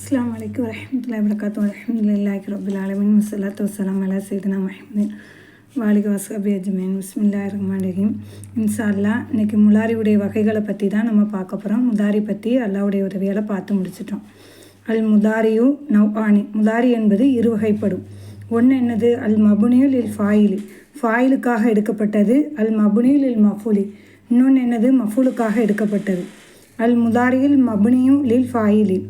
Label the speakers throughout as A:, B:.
A: அஸ்லாம் வலைக்கம் வரமத்துல வரகாத்து அலமதுல்லாஹி ரபுல் ஆலமின். வசலாத்து வசலாம் அலா சைதுனா மஹமதின் வாலிக வசபி அஜ்மீன். பிஸ்மில்லா ரஹ்மான் ரஹீம். இன்ஷா அல்லா இன்னைக்கு முலாரியுடைய வகைகளை பற்றி தான் நம்ம பார்க்க போகிறோம் முதாரி பற்றி அல்லாவுடைய உதவியால் பார்த்து முடிச்சிட்டோம். அல் முதாரியு நவ்ஆனி. முதாரி என்பது இரு வகைப்படும். ஒன்று என்னது? அல் மபுனியுல் இல் ஃபாயிலி. ஃபாயிலுக்காக எடுக்கப்பட்டது. அல் மபுனியுல் இல் மஃபூலி. இன்னொன்று என்னது? மஃபூலுக்காக எடுக்கப்பட்டது. அல் முதாரியில் மபுனியும் லில் ஃபாயிலி.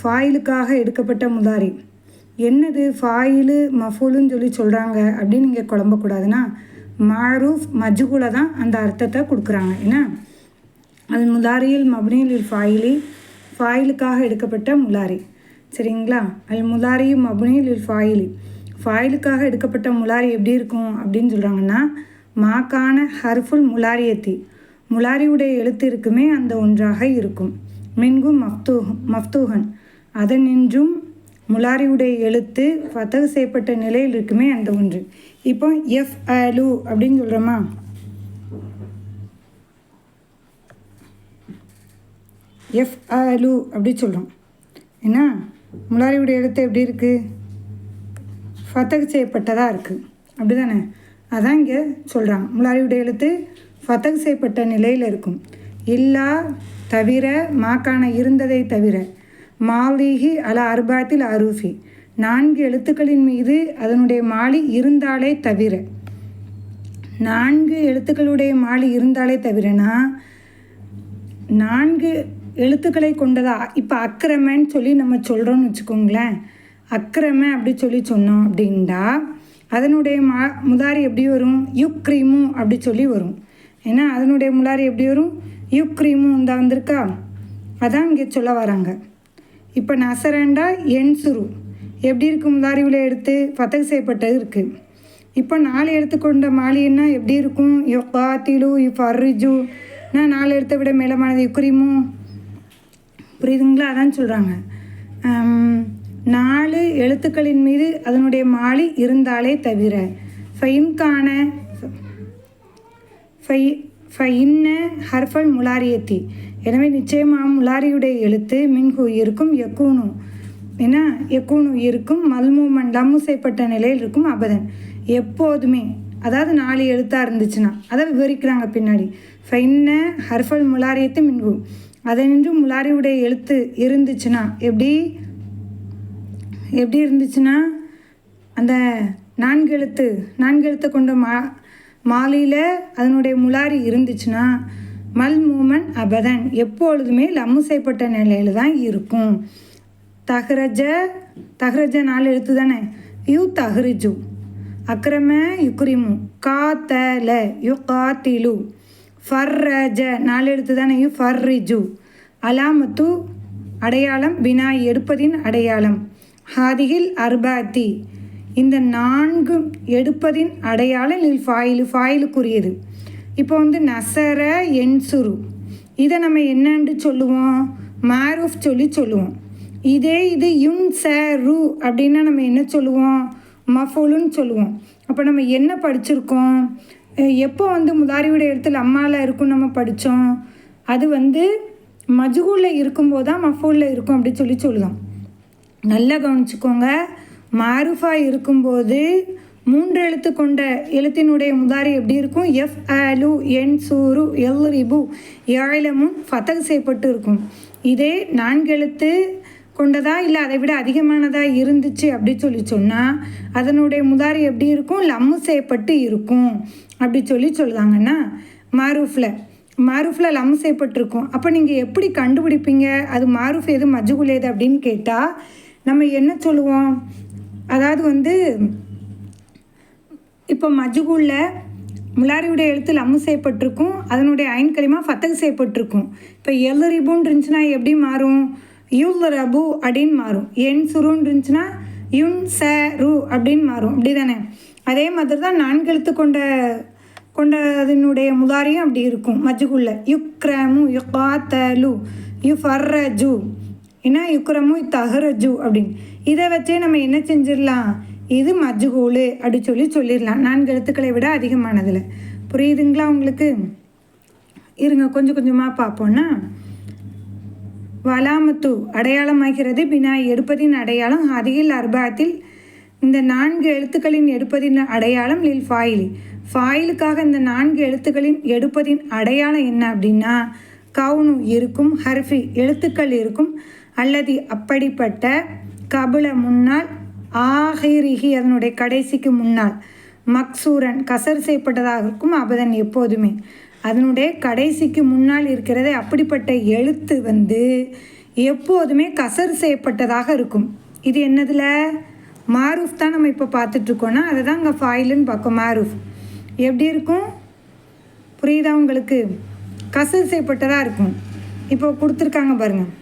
A: ஃபாயிலுக்காக எடுக்கப்பட்ட முதாரி. என்னது ஃபாயிலு மஃபூலுன்னு சொல்லி சொல்கிறாங்க அப்படின்னு நீங்கள் குழம்பக்கூடாதுன்னா மாரூஃப் மஜ்குல தான் அந்த அர்த்தத்தை கொடுக்குறாங்க. ஏன்னா அல் முதாரியில் மபுனியில் ஃபாயிலி ஃபாயிலுக்காக எடுக்கப்பட்ட முலாரி. சரிங்களா? அல் முலாரியும் மபுனியில் ஃபாயிலி ஃபாயிலுக்காக எடுக்கப்பட்ட முலாரி எப்படி இருக்கும் அப்படின்னு சொல்கிறாங்கன்னா மாக்கான ஹர்ஃபுல் முலாரியத்தி. முலாரியுடைய எழுத்து இருக்குமே அந்த ஒன்றாக இருக்கும். மின்கும் மஃப்தூ மஃப்தூகன் அதனின்றும் முலாரியுடைய எழுத்து ஃபத்தகு செய்யப்பட்ட நிலையில் இருக்குமே அந்த ஒன்று. இப்போ எஃப் அலு அப்படின்னு சொல்கிறோமா எஃப் அலு அப்படி சொல்கிறோம் ஏன்னா முலாரியுடைய எழுத்து எப்படி இருக்குது ஃபத்தகு செய்யப்பட்டதாக இருக்குது அப்படி தானே அதான் இங்கே சொல்கிறாங்க முலாரியுடைய எழுத்து ஃபத்தகு செய்யப்பட்ட நிலையில் இருக்கும். இல்லா தவிர மாக்கான இருந்ததை தவிர மாலிஹி அல அர்பாத்தில் அரூஃபி. நான்கு எழுத்துக்களின் மீது அதனுடைய மாலி இருந்தாலே தவிர. நான்கு எழுத்துக்களுடைய மாலி இருந்தாலே தவிரனா? நான்கு எழுத்துக்களை கொண்டதா? இப்போ அக்கிரமன்னு சொல்லி நம்ம சொல்கிறோன்னு வச்சுக்கோங்களேன். அக்கிரம அப்படி சொல்லி சொன்னோம் அப்படின்டா அதனுடைய மா முதாரி எப்படி வரும்? யுக்ரீமு அப்படி சொல்லி வரும். ஏன்னா அதனுடைய முலாரி எப்படி வரும்? யுக்ரீமு இந்த வந்திருக்கா? அதான் இங்கே சொல்ல வராங்க. இப்போ நசரண்டா என்சுரு எப்படி இருக்கு முதாரிவில் எடுத்து ஃபத்தகு செய்யப்பட்டது இருக்குது இப்போ நாலு எடுத்துக்கொண்ட மாலின்னா எப்படி இருக்கும்? யொக்காத்திலு நான் நாலு எடுத்த விட மேலமானது? யுக்ரிமு. புரியுதுங்களா? அதான் சொல்கிறாங்க நாலு எழுத்துக்களின் மீது அதனுடைய மாலி இருந்தாலே தவிர ஃபைன்கான ஃபை ஃபைன்ன ஹர்ஃபல் முலாரியத்தி. எனவே நிச்சயமாக முலாரியுடைய எழுத்து மின்கு இருக்கும் எக்கூனு ஏன்னா எக்கூனு இருக்கும் மல்மூமன் லம்மு செய்யப்பட்ட நிலையில் இருக்கும் அபதன். எப்போதுமே அதாவது நாலு எழுத்தாக இருந்துச்சுன்னா அதை விவரிக்கிறாங்க பின்னாடி. ஃபைன்ன ஹர்ஃபல் முலாரியத்து மின்ஹு அதை நின்று முலாரியுடைய எழுத்து இருந்துச்சுன்னா எப்படி? எப்படி இருந்துச்சுன்னா அந்த நான்கு எழுத்து நான்கு எழுத்தை கொண்ட மா மாலையில் அதனுடைய முலாரி இருந்துச்சுன்னா மல் மூமன் அபதன் எப்பொழுதுமே லம்மு செய்யப்பட்ட நிலையில் தான் இருக்கும். தஹ்ரஜ தஹ்ரஜ நாலு எழுத்து தானே? யூ தஹ்ரிஜு. அக்ரம யுக்ரிமு. காத்தல யு காத்திலு ஃபர்ரஜ நாலு எழுத்து தானே? யு ஃபர்ரிஜு. அலாமத்து அடையாளம் பினா எடுப்பதின் அடையாளம். ஹாதிகில் அர்பாத்தி. இந்த நான்கு எடுப்பதின் அடையாளம் இல் ஃபாயிலு ஃபாயிலுக்குரியது. இப்போ வந்து நசர என்சுரு. இதை நம்ம என்னன்னு சொல்லுவோம்? மாரூஃப் சொல்லி சொல்லுவோம். இதே இது யுன் ச ரு அப்படின்னா நம்ம என்ன சொல்லுவோம்? மஃபோலுன்னு சொல்லுவோம். அப்போ நம்ம என்ன படிச்சிருக்கோம்? எப்போ வந்து முதாரியுடைய இடத்துல அம்மாவில் இருக்கும் நம்ம படித்தோம் அது வந்து மஜ்கூலில் இருக்கும்போது தான் மஃபூலில் இருக்கும் அப்படி சொல்லி சொல்லுவோம் நல்லா கவனிச்சுக்கோங்க. மாருஃபாக இருக்கும்போது மூன்று எழுத்து கொண்ட எழுத்தினுடைய முதாரி எப்படி இருக்கும்? எஃப் ஆலு என் சூரு எல் ரிபு ஏழமும் ஃபத்தகு செய்யப்பட்டு இருக்கும். இதே நான்கு எழுத்து கொண்டதா இல்லை அதை விட அதிகமானதாக இருந்துச்சு அப்படி சொல்லி சொன்னால் அதனுடைய முதாரி எப்படி இருக்கும்? லம்மு செய்யப்பட்டு இருக்கும் அப்படி சொல்லி சொல்லுதாங்கன்னா மாரூஃபில். மாரூஃபில் லம்மு செய்யப்பட்டிருக்கும் அப்போ நீங்கள் எப்படி கண்டுபிடிப்பீங்க? அது மாரூஃப் எது மஜுகுல் எது அப்படின்னு கேட்டால் நம்ம என்ன சொல்லுவோம்? அதாவது வந்து இப்போ மஜுகுலில் முலாரியுடைய எழுத்து லம்மு செய்யப்பட்டிருக்கும் அதனுடைய ஐன் களிமா ஃபத்தகு செய்யப்பட்டிருக்கும். இப்போ எல்லு ரிபுன்னு இருந்துச்சுன்னா எப்படி மாறும்? யுல் ரபு அப்படின்னு மாறும். என் சுருன்னு இருந்துச்சுன்னா யுன் ச ரு அப்படின்னு மாறும். அப்படி தானே அதே மாதிரி தான் நான்கு எழுத்து கொண்ட கொண்ட அதனுடைய முதாரியும் அப்படி இருக்கும். மஜுகுல்ல யுக்ரமு யுகாத்தலு யு ஃபர்ரஜு ஏன்னா யுக்ரமு தஹரஜு அப்படின்னு. இதை வச்சே நம்ம என்ன செஞ்சிடலாம்? இது மஜ்கூலு அப்படி சொல்லி சொல்லிடலாம். நான்கு எழுத்துக்களை விட அதிகமானதில். புரியுதுங்களா உங்களுக்கு? இருங்க கொஞ்சம் கொஞ்சமாக பார்ப்போன்னா வலாமத்து அடையாளமாகிறது பினாய் எடுப்பதின் அடையாளம் அதிகில் அர்பாத்தில் இந்த நான்கு எழுத்துக்களின் எடுப்பதின் அடையாளம் லில் ஃபாயிலி. ஃபாயிலுக்காக இந்த நான்கு எழுத்துக்களின் எடுப்பதின் அடையாளம் என்ன அப்படின்னா கவுனு இருக்கும் ஹர்ஃபி எழுத்துக்கள் இருக்கும் அல்லது அப்படிப்பட்ட கபுல முன்னால் ஆஹிரிஹி அதனுடைய கடைசிக்கு முன்னால். மக்சூரன் கசர் செய்யப்பட்டதாக இருக்கும் அபதன் எப்போதுமே. அதனுடைய கடைசிக்கு முன்னால் இருக்கிறதே அப்படிப்பட்ட எழுத்து வந்து எப்போதுமே கசர் செய்யப்பட்டதாக இருக்கும். இது என்னதில்? மாரூஃப் தான் நம்ம இப்போ பார்த்துட்ருக்கோன்னா அதை தான் அங்கே ஃபாயிலுன்னு பார்க்கும் மாரூஃப். எப்படி இருக்கும்? புரியுதா உங்களுக்கு? கசர் செய்யப்பட்டதாக இருக்கும். இப்போ கொடுத்துருக்காங்க பாருங்கள்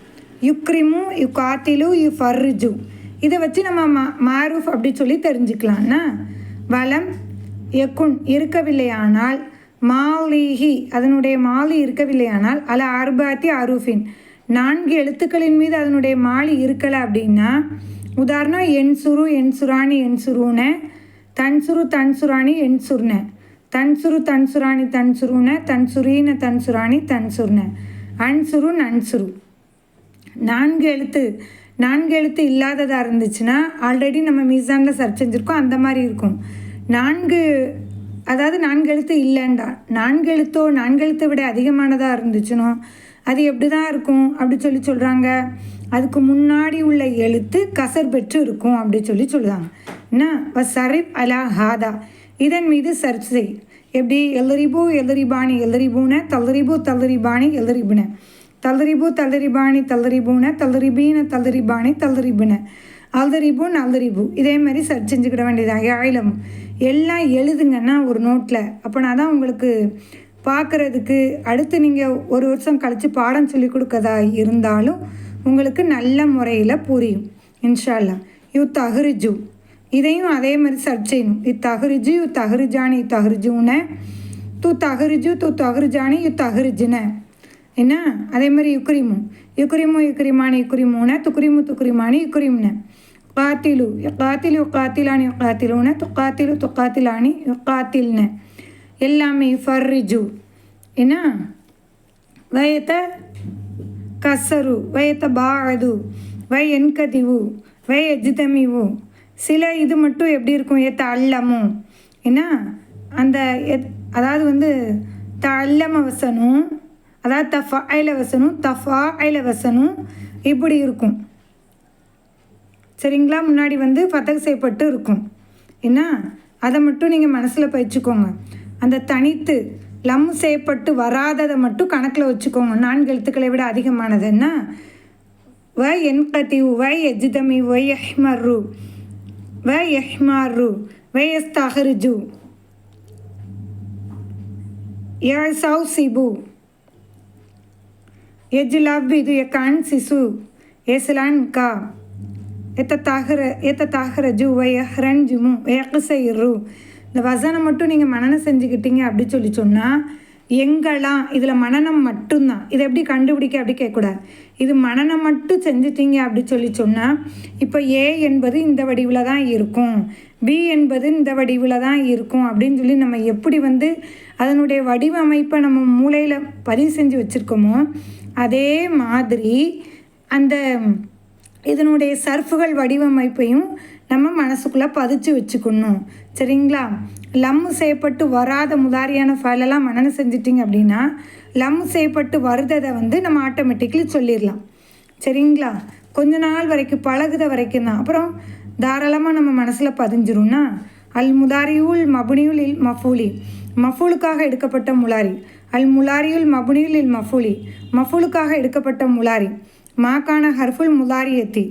A: யுக்ரிமு யு காத்திலு யு ஃபர்ரிஜு இதை வச்சு நம்ம மா மாரூஃப் அப்படி சொல்லி தெரிஞ்சுக்கலாம்னா வளம் எக்குன் இருக்கவில்லையானால் மாலிஹி அதனுடைய மாலி இருக்கவில்லையானால் அல அர்பாத்தி அரூஃபின் நான்கு எழுத்துக்களின் மீது அதனுடைய மாலி இருக்கலை அப்படின்னா உதாரணம் என் சுரு என் சுராணி என் சுருன தன் சுரு தன் சுராணி என் சுர்ன. தன் சுரு தன் சுராணி தன் சுருன தன் சுரீன தன் சுராணி தன் சுர்ன. அன்சுரு நன்சுரு நான்கு எழுத்து நான்கு எழுத்து இல்லாததாக இருந்துச்சுன்னா ஆல்ரெடி நம்ம மீசானில் சர்ச் செஞ்சுருக்கோம் அந்த மாதிரி இருக்கும். நான்கு அதாவது நான்கு எழுத்து இல்லைண்டா. நான்கு எழுத்தோ நான்கு எழுத்தை விட அதிகமானதாக இருந்துச்சுனோ அது எப்படி தான் இருக்கும் அப்படி சொல்லி சொல்கிறாங்க அதுக்கு முன்னாடி உள்ள எழுத்து கசர் பெற்று இருக்கும் அப்படி சொல்லி சொல்லுவாங்க என்ன? சரிப் அலா ஹாதா. இதன் மீது சர்ச் செய். எப்படி? எல்லரிபு எல்லரிபாணி எல்லரிபூன தல்லரிபு தல்லரிபாணி எல்லரிபுன தல்லரிபு தல்லரிபாணி தல்லரிபூன தல்லரிபீன தல்லரிபாணி தல்லரிபுன அல்தரிபுன் நல்தரிபு இதே மாதிரி சர்ச் செஞ்சுக்கிட வேண்டியதாக ஆயிலம் எல்லாம் எழுதுங்கன்னா ஒரு நோட்டில் அப்போனா தான் உங்களுக்கு பார்க்குறதுக்கு அடுத்து நீங்கள் ஒரு வருஷம் கழித்து பாடம் சொல்லி கொடுக்கதா இருந்தாலும் உங்களுக்கு நல்ல முறையில் புரியும். இன்ஷால்லா யூ தஹ்ரிஜு. இதையும் அதே மாதிரி சர்ச் செய்யணும். இது தஹ்ரிஜு யூ தஹ்ரிஜானி தஹ்ரிஜுன. தூ தஹ்ரிஜு தூ தஹ்ரிஜானி யூ தஹ்ரிஜுன. என்ன? அதே மாதிரி யுக்ரிமு. யுக்ரிமு யுக்ரிமானி யுக்ரிமுன துக்ரிமு துக்ரிமானி யுக்ரிமுன. காத்திலு காத்திலு காத்திலானி காத்திலுன துக்காத்திலு துக்காத்திலானி யுக்காத்தில்ன. எல்லாமே ஃபர்ரிஜு என்ன? வயத்த கசரு வயத்த பாது வை என்கதிவு வை எஜிதமிவு. சில இது மட்டும் எப்படி இருக்கும்? ஏத்த அல்லமும் என்ன? அந்த எத் அதாவது வந்து த அல்லம வசனும் அதாவது தஃபா ஐல வசனும் தஃபா ஐல வசனும் இப்படி இருக்கும். சரிங்களா? முன்னாடி வந்து ஃபத்தக் செய்யப்பட்டு இருக்கும். என்ன? அதை மட்டும் நீங்கள் மனசில் பயிச்சுக்கோங்க. அந்த தனித்து லம் செய்யப்பட்டு வராததை மட்டும் கணக்கில் வச்சுக்கோங்க. நான்கு எழுத்துக்களை விட அதிகமானது என்ன? வ என்கதிவு வை எஜிதமி வை எஹ்மர்ரு வ எஹ்மார்ரு வை எஸ்தஹ்ரிஜு சிபு எ இது சிபு சிசு எஸ்லான் கா. எத்த தாகிற எத்த தாகிற ஜு வயஹ்ரன் ஜுமு எக்ஸைரு இந்த வசனம் மட்டும் நீங்கள் மனனம் செஞ்சுக்கிட்டீங்க அப்படி சொல்லி சொன்னால் எங்கெல்லாம் இதில் மனநம் மட்டும்தான். இதை எப்படி கண்டுபிடிக்க அப்படி கேட்கக்கூடாது. இது மனநம் மட்டும் செஞ்சிட்டீங்க அப்படி சொல்லி சொன்னால் இப்போ ஏ என்பது இந்த வடிவில் தான் இருக்கும். பி என்பது இந்த வடிவில் தான் இருக்கும் அப்படின்னு சொல்லி நம்ம எப்படி வந்து அதனுடைய வடிவமைப்பை நம்ம மூளையில் பதிவு செஞ்சு வச்சுருக்கோமோ அதே மாதிரி அந்த இதனுடைய சர்ஃபுகள் வடிவமைப்பையும் நம்ம மனசுக்குள்ளே பதிச்சு வச்சுக்கணும். சரிங்களா? லம்மு செய்யப்பட்டு வராத முதாரியான ஃபைலெல்லாம் மனநம் செஞ்சிட்டிங்க அப்படின்னா லம்மு செய்யப்பட்டு வருததை வந்து நம்ம ஆட்டோமேட்டிக்லி சொல்லிடலாம். சரிங்களா? கொஞ்ச நாள் வரைக்கும் பழகுத வரைக்கும் தான். அப்புறம் தாராளமாக நம்ம மனசில் பதிஞ்சிரும்னா அல் முதாரியுல் மபுனியுல் இல் மஃபூலி. மஃபூலுக்காக எடுக்கப்பட்ட முலாரி. அல் முலாரியுல் மபுனியுல் இல் மஃபூலி. மஃபுலுக்காக எடுக்கப்பட்ட முலாரி. மாக்கான ஹர்ஃபுல் முலாரியத்தி.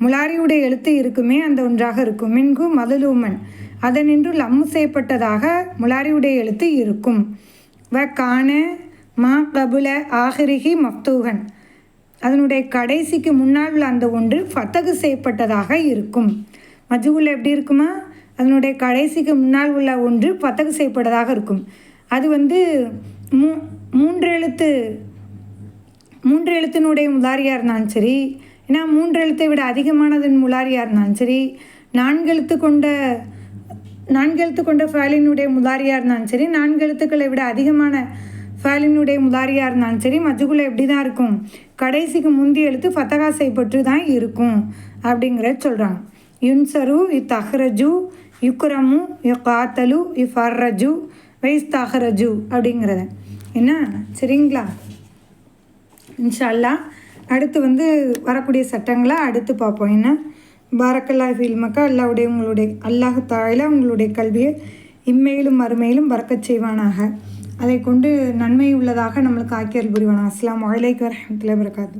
A: முலாரியுடைய எழுத்து இருக்குமே அந்த ஒன்றாக இருக்கும். மின்கு மதுலூமன். அதனின்று லம்மு செய்யப்பட்டதாக முலாரியுடைய எழுத்து இருக்கும். வ கான மா கபுல ஆஹிரிஹி மஃப்தூகன். அதனுடைய கடைசிக்கு முன்னால் உள்ள அந்த ஒன்று ஃபத்தகு செய்யப்பட்டதாக இருக்கும். மஜ்ஹூல் எப்படி இருக்குமா? அதனுடைய கடைசிக்கு முன்னால் உள்ள ஒன்று ஃபத்தகு செய்யப்பட்டதாக இருக்கும். அது வந்து மூ மூன்று எழுத்து மூன்று எழுத்தினுடைய முதாரியாக இருந்தாலும் சரி ஏன்னா மூன்று எழுத்தை விட அதிகமானதன் முலாரியாக இருந்தாலும் சரி நான்கு எழுத்து கொண்ட நான்கு எழுத்து கொண்ட ஃபேலினுடைய முதாரியாக இருந்தாலும் சரி நான்கு எழுத்துக்களை விட அதிகமான ஃபேலினுடைய முதாரியாக இருந்தாலும் சரி மஜ்ஜுகுல எப்படி தான் இருக்கும்? கடைசிக்கு முந்தி எழுத்து ஃபத்தகா செய்யப்பட்டு தான் இருக்கும் அப்படிங்கிறத சொல்கிறாங்க யுன்சரு இ தஹ்ரஜு யுக்ரமு இ காத்தலு இ ஃபர்ரஜு வைஸ்தாக ரஜு அப்படிங்கிறத என்ன? சரிங்களா? இன்ஷா அல்லாஹ் அடுத்து வந்து வரக்கூடிய சட்டங்களை அடுத்து பார்ப்போம். என்ன? பாரக்கல்லா ஃபில்மக்கா அல்லாவுடைய உங்களுடைய அல்லாஹ் தாயில உங்களுடைய கல்வியை இம்மையிலும் மறுமையிலும் பறக்கச் செய்வானாக. அதை கொண்டு நன்மை உள்ளதாக நம்மளுக்கு ஆக்கியல் புரிவானா அஸ்லாம் வலைக்கம் வரமத்துல வரகாத்து